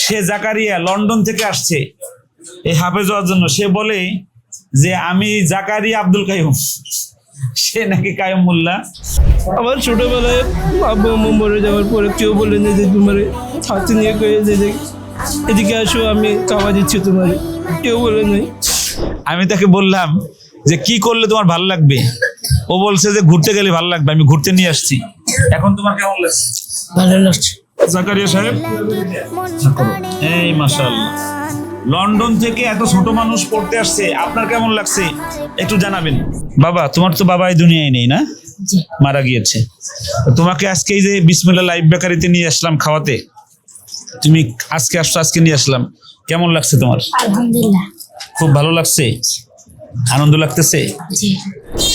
সে Zakaria London থেকে আসছে এই হাফেজ হওয়ার জন্য। সে বলে যে আমি জাকারিয়া আব্দুল কাইম সে নাকি কায়ুম মোল্লা। আমার ছোটবেলায় আব্বু আম্মু মরে যাওয়ার পরে কেউ বললেন যে তোমার হাতে নিয়ে কয়ে যে এদিকে আসো আমি খাওয়া দিচ্ছি তোমার। কেউ বলে নাই। আমি তাকে বললাম যে কি করলে তোমার ভালো লাগবে? ও বলছে যে ঘুরতে গেলে ভালো লাগবে আমি ঘুরতে নিয়ে আসছি। এখন তোমার কেমন লাগছে? ভালো লাগছে। জাকারিয়া সাহেব? এই মাশাআল্লাহ। লন্ডন থেকে এত ছোট মানুষ পড়তে আসছে আপনার কেমন লাগছে? একটু জানাবেন। বাবা তোমার তো বাবা এই দুনিয়ায় নেই না? মারা গিয়েছে। তোমাকে আজকে এই যে বিসমিল্লা লাইভ বেকারিতে নিয়ে আসলাম খাওয়াতে। তুমি আজকে আসছো আজকে নিয়ে আসলাম। কেমন লাগছে তোমার? আলহামদুলিল্লাহ। খুব ভালো লাগছে? আনন্দ লাগতেছে?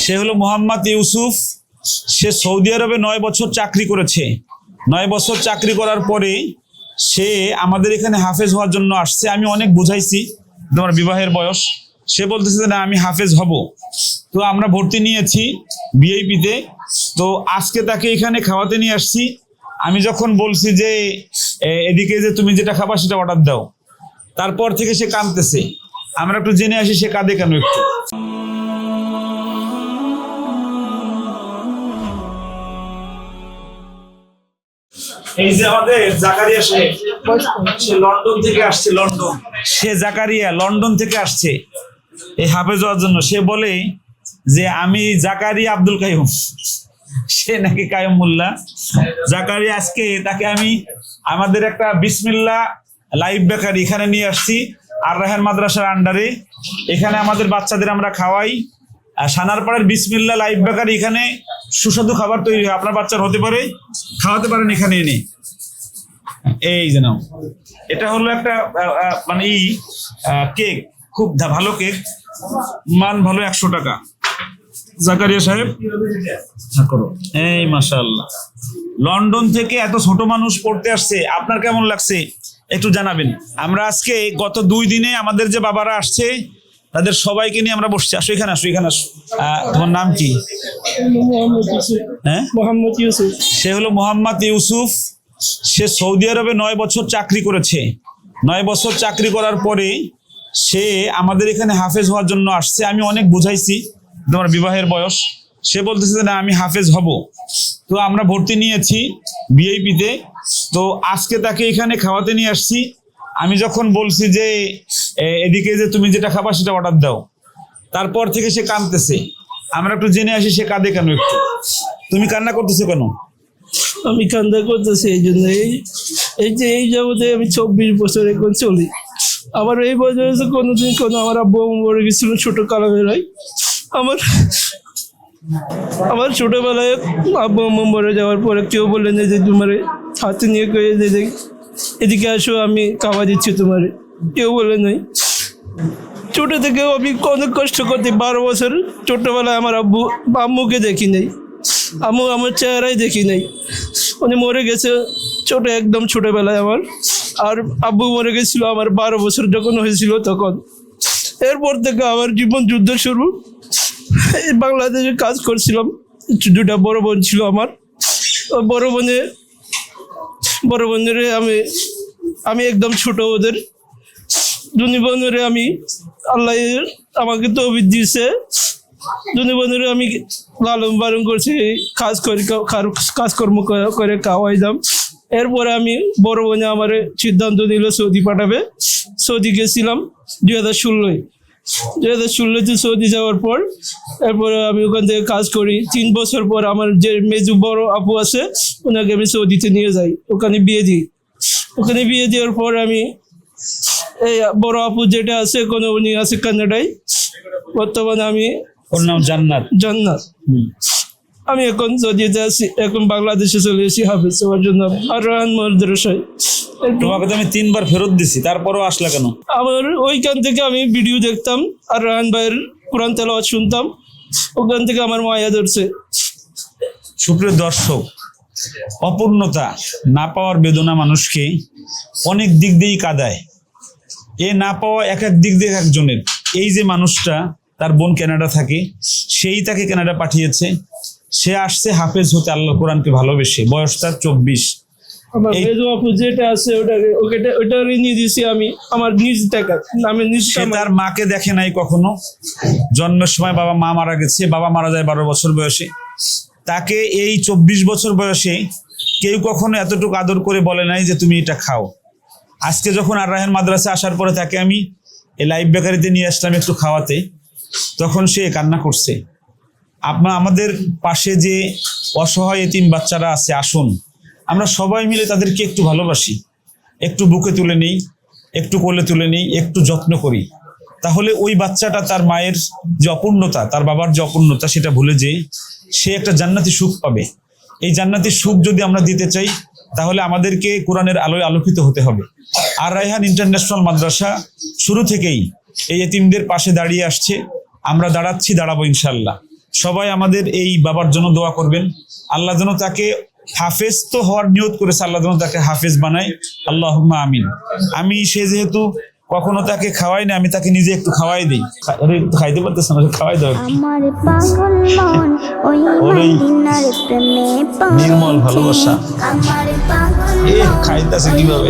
সে হলো মোহাম্মদ ইউসুফ। সে সৌদি আরবে নয় বছর চাকরি করেছে। নয় বছর চাকরি করার পরে সে আমাদের এখানে হাফেজ হওয়ার জন্য আসছে। আমি অনেক বুঝাইছি তোমার বিবাহের বয়স। সে বলতেছে যে, না, আমি হাফেজ হব। তো আমরা ভর্তি নিয়েছি বিআইপিতে তো আজকে তাকে এখানে খাওয়াতে নিয়ে আসছি। আমি যখন বলছি যে এদিকে যে তুমি যেটা খাবা সেটা অর্ডার দাও। তারপর থেকে সে কাঁদতেছে। আমরা একটু জেনে আসি সে কাঁদে কেন একটু। এই যে আমাদের জাকারিয়া সে লন্ডন থেকে আসছে, লন্ডন। সে জাকারিয়া লন্ডন থেকে আসছে এই হাফেজ হওয়ার জন্য। সে বলে যে, আমি জাকারিয়া আব্দুল কাইম সে নাকি কায়ুম মোল্লা। জাকারিয়া আজকে তাকে আমি আমাদের একটা বিসমিল্লা লাইভ বেকারি এখানে নিয়ে আসছি, আর রাহান মাদ্রাসার আন্ডারে। এখানে আমাদের বাচ্চাদের আমরা খাওয়াই। সানারপাড়ের বিসমিল্লা লাইভ বেকারি এখানে সুস্বাদু খাবার তৈরি হয়। আপনার বাচ্চার হতে পারে খাওয়াতে পারেন এখানে এনে। এই যে নাও। এটা হলো একটা মানে ই কেক খুব ভালো কেক। মান ভালো একশো টাকা। জাকারিয়া সাহেব? হ্যাঁ, করো। এই মাশাআল্লাহ। লন্ডন থেকে এত ছোট মানুষ পড়তে আসছে আপনার কেমন লাগছে? একটু জানাবেন। আমরা আজকে গত দুই দিনে আমাদের যে বাবারা আসছে তাদের সবাইকে নিয়ে আমরা বসছি। আসো এখানে আসো এখানে আসো। তোমার নাম কি? হ্যাঁ? মোহাম্মদ ইউসুফ। সে হলো মোহাম্মদ ইউসুফ। সে সৌদি আরবে নয় বছর চাকরি করেছে। নয় বছর চাকরি করার পরে সে আমাদের এখানে হাফেজ হওয়ার জন্য আসছে। আমি অনেক বুঝাইছি তোমার বিবাহের বয়স। সে বলতেছে না আমি হাফেজ হব। তো আমরা ভর্তি নিয়েছি বিআইপিতে। তো আজকে তাকে এখানে খাওয়াতে নিয়ে আসছি। আমি যখন বলছি যে এদিকে যে তুমি যেটা খাবা সেটা অর্ডার দাও। তারপর থেকে সে কাঁদতেছে আমরা একটু জেনে আসি সে কাঁদে কেন একটু। তুমি কান্না করতেছো কেন? আমি কান্দা করতেছি এই জন্য এই এই যে এই জগতে আমি চব্বিশ বছর এখন চলি। আমার এই বছরে তো কোনোদিন কোনো আমার আব্বু মরে গেছিল, ছোট কালামেরাই আমার আমার ছোটবেলায় আব্বু আম্মু মরে যাওয়ার পরে কেউ বললেন যে, তোমার হাতে নিয়ে যে যে এদিকে আসো, আমি খাওয়া দিচ্ছি তোমার। কেউ বলে নাই। ছোট থেকে আমি অনেক কষ্ট করতে বারো বছর ছোটবেলায় আমার আব্বু, আম্মুকে দেখি নাই। আম্মু আমার চেহারাই দেখি নাই। উনি মরে গেছে ছোট, একদম ছোটবেলায় আমার। আর আব্বু মরে গেছিল আমার বারো বছর যখন হয়েছিল তখন। এরপর থেকে আমার জীবন যুদ্ধ শুরু। বাংলাদেশে কাজ করছিলাম। দুটা বড় বোন ছিল আমার। বড় বোনে বড় বোনের আমি আমি একদম ছোট ওদের। দুনি বোনের আমি আল্লাহ আমাকে তো দিয়েছে। দুনি বোনের আমি লালন পালন করছি, কাজ করে, কার- কাজকর্ম করে- খাওয়াইলাম এরপরে আমি বড় বোনে আমার সিদ্ধান্ত নিল সৌদি পাঠাবে। সৌদি গেছিলাম দুই হাজার ষোলোয়। দুই হাজার ষোলোতে সৌদি যাওয়ার পর তারপরে আমি ওখান থেকে কাজ করি। তিন বছর পর আমার যে মেজু বড় আপু আছে ওনাকে আমি সৌদিতে নিয়ে যাই। ওখানে বিয়ে দিই। ওখানে বিয়ে দেওয়ার পর আমি এই বড় আপু যেটা আছে কোন উনি আছে কানাডায় বর্তমানে আমি ওর নাম জান্নাত। জান্নাত। আমি এখন সৌদিতে আছি এখন বাংলাদেশে চলে এসেছি হাফিজ হওয়ার জন্য আর রাহান মাদ্রাসায় তোমাকে তো আমি তিনবার ফেরত দিছি তারপরও আসলা কেন? আমার ওইখান থেকে আমি ভিডিও দেখতাম আর রাহান ভাইয়ের কোরআন তেলাওয়াত শুনতাম। ওখান থেকে আমার মায়া ধরছে। সুপ্রিয় দর্শক অপূর্ণতা না পাওয়ার বেদনা মানুষকে অনেক দিক দিয়েই কাদায়। এ না পাওয়া এক এক দিক দিয়ে একজনের। এই যে মানুষটা তার বোন কানাডা থাকে সেই তাকে কানাডা পাঠিয়েছে। সে আসছে হাফেজ হতে আল্লাহ কোরআনকে ভালোবেসে। বয়স তার চব্বিশ। আমার যেটা আছে ওটাকে ওটা নিয়ে আমি। আমার নিজ টাকা। আমি নিজ তার মাকে দেখে নাই কখনো। জন্মের সময় বাবা মা মারা গেছে। বাবা মারা যায় বারো বছর বয়সে। তাকে এই চব্বিশ বছর বয়সে কেউ কখনো এতটুকু আদর করে বলে নাই যে তুমি এটা খাও। আজকে যখন আর রাহেন মাদ্রাসা আসার পরে তাকে আমি এই লাইফ বেকারিতে নিয়ে আসলাম একটু খাওয়াতে তখন সে কান্না করছে। আপনার আমাদের পাশে যে অসহায় এতিম বাচ্চারা আছে, আসুন। আমরা সবাই মিলে তাদেরকে একটু ভালোবাসি। একটু বুকে তুলে নিই, একটু কোলে তুলে নিই, একটু যত্ন করি। তাহলে ওই বাচ্চাটা তার মায়ের যে অপূর্ণতা, তার বাবার যে অপূর্ণতা, সেটা ভুলে যে সে একটা জান্নাতি সুখ পাবে। এই জান্নাতি সুখ যদি আমরা দিতে চাই, তাহলে আমাদেরকে কোরআনের আলোয় আলোকিত হতে হবে। আর রায়হান ইন্টারন্যাশনাল মাদ্রাসা শুরু থেকেই এই এতিমদের পাশে দাঁড়িয়ে আসছে। আমরা দাঁড়াচ্ছি, দাঁড়াবো ইনশাল্লাহ সবাই আমাদের এই বাবার জন্য দোয়া করবেন। আল্লাহ যেন তাকে হাফেজ তো হওয়ার নিয়ত করেছে আল্লাহ যেন তাকে হাফেজ বানায়। আল্লাহ আমিন। আমি সে যেহেতু কখনো তাকে খাওয়াই না আমি তাকে নিজে একটু খাওয়াই দিই। খাইতে পারতেছে না খাওয়াই দাও নির্মল ভালোবাসা। এ, খাইতাছে কীভাবে?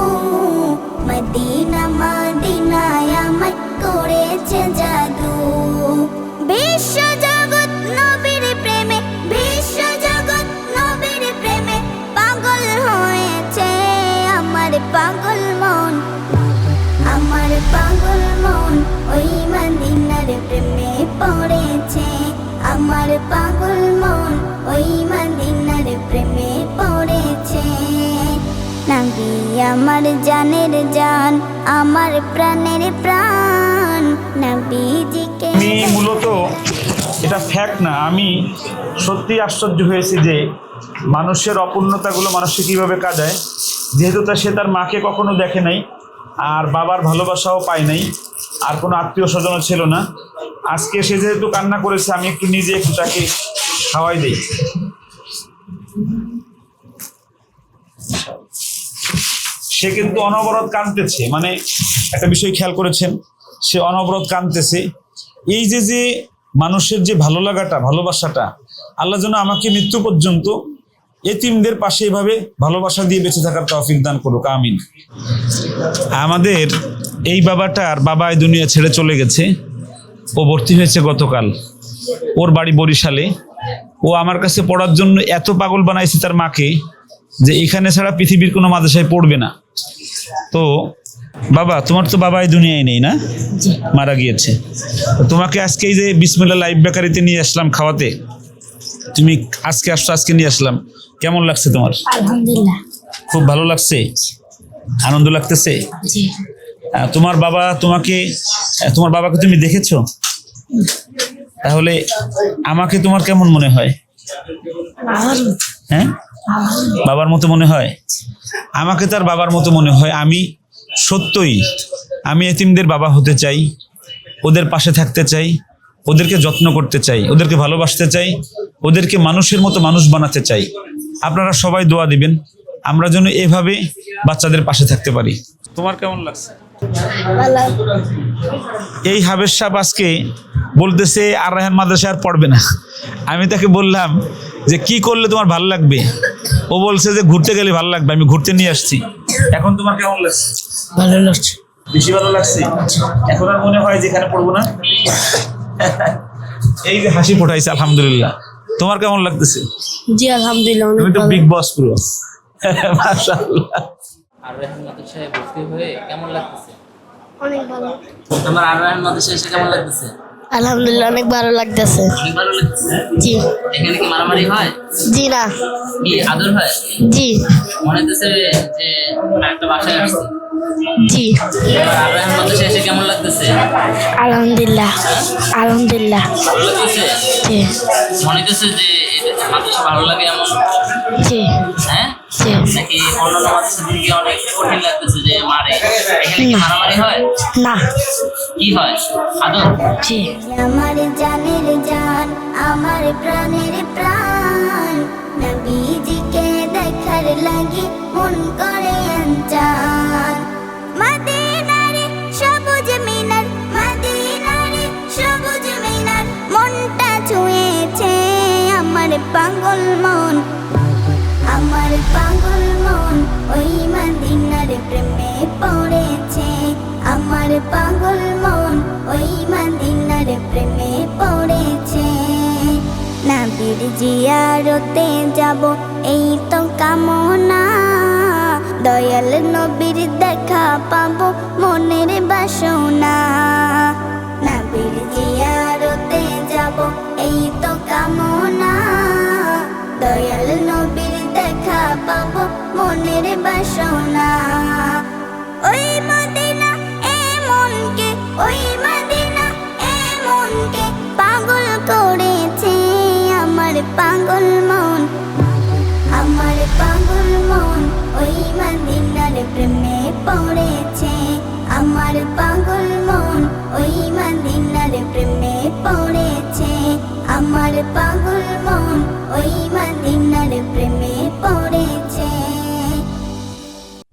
নাবি আমার জানের জান, আমার প্রাণের প্রাণ। নাবিজিকে আমি মূলত এটা ফ্যাক্ট না, আমি সত্যি আশ্চর্য হয়েছি যে মানুষের অপূর্ণতাগুলো মানুষকে কীভাবে কাজায় যেহেতু তা সে তার মাকে কখনো দেখে নাই, আর বাবার ভালোবাসাও পায় নাই, আর কোনো আত্মীয় স্বজনও ছিল না। আজকে সে যেহেতু কান্না করেছে, আমি একটু নিজে একটু তাকে খাওয়াই দিই। সে কিন্তু অনবরত কাঁদতেছে। মানে একটা বিষয় খেয়াল করেছেন, সে অনবরত কাঁদতেছে। এই যে যে মানুষের যে ভালো লাগাটা, ভালোবাসাটা, আল্লাহ যেন আমাকে মৃত্যু পর্যন্ত এতিমদের পাশে এভাবে ভালোবাসা দিয়ে বেঁচে থাকার তৌফিক দান করুক, আমিন। আমাদের এই বাবাটার বাবা এই দুনিয়া ছেড়ে চলে গেছে। ও ভর্তি হয়েছে গতকাল। ওর বাড়ি বরিশালে। ও আমার কাছে পড়ার জন্য এত পাগল বানাইছে তার মাকে যে এখানে ছাড়া পৃথিবীর কোনো মাদ্রাসায় পড়বে না। তো বাবা তোমার তো বাবা এই দুনিয়ায় নেই না? মারা গিয়েছে। তো তোমাকে আজকে এই যে বিসমিল্লা লাইভ বেকারিতে নিয়ে আসলাম খাওয়াতে তুমি আজকে আসছো আজকে নিয়ে আসলাম। কেমন লাগছে তোমার? আলহামদুলিল্লাহ। খুব ভালো লাগছে? আনন্দ লাগতেছে? তোমার বাবা তোমাকে তোমার বাবাকে তুমি দেখেছ? তাহলে আমাকে তোমার কেমন মনে হয়? হ্যাঁ? বাবার মতো মনে হয়? আমাকে তার বাবার মতো মনে হয়। আমি সত্যই আমি এতিমদের বাবা হতে চাই ওদের পাশে থাকতে চাই ওদেরকে যত্ন করতে চাই ওদেরকে ভালোবাসতে চাই ওদেরকে মানুষের মতো মানুষ বানাতে চাই। আপনারা সবাই দোয়া দিবেন আমরা যেন এভাবে বাচ্চাদের পাশে থাকতে পারি। তোমার কেমন লাগছে? এই হাবের সাহেব আজকে বলতেছে আর রায়হান মাদ্রাসা আর পড়বে না। আমি তাকে বললাম যে কি করলে তোমার ভালো লাগবে? ও বলছে যে ঘুরতে গেলে ভালো লাগবে আমি ঘুরতে নিয়ে আসছি। এখন তোমার কেমন লাগছে? ভালো লাগছে। বেশি ভালো লাগছে? এখন আর মনে হয় যে এখানে পড়ব না? এই যে হাসি ফোটাইছে আলহামদুলিল্লাহ। তোমার কেমন লাগতেছে? জি আলহামদুলিল্লাহ তুমি তো বিগ বস পুরো। মাশাআল্লাহ। আর রেহান মাদ্রাসায় ভর্তি হয়ে কেমন লাগতেছে? অনেক ভালো। তোমার আর রেহান মাদ্রাসায় এসে কেমন লাগতেছে? আলহামদুলিল্লাহ অনেক ভালো লাগতেছে। জি। এখানে কি মারামারি হয়? জি না। কি আদর হয়? জি। মনে হচ্ছে যে একটা বাসায় আসছে। জি। কেমন লাগতেছে? আলহামদুলিল্লাহ আলহামদুলিল্লাহ। জি। মনে হইতেছে যে মাদ্রাসা ভালো লাগে এমন? জি। হ্যাঁ? জি নাকি অন্যান্য মাদ্রাসা থেকে অনেক কঠিন লাগতেছে যে মারে এখানে কি না। মারামারি হয়? না। কি হয়? আদর জি। আমার জানের জান আমার প্রাণের প্রাণ। নবীজিকে দেখার লাগি মন করে আনচান পড়েছে। আমার পাগল মন ওই মদিনার প্রেমে পড়েছে। নাবির জিয়ারতে যাব, এই তো কামনা। দয়াল নবীর দেখা পাবো মনের বাসনা। নাবির জিয়ারতে যাব, এই তো কামনা। দয়াল নবীর দেখা পাবো মনের বাসনা। ওই মদিনা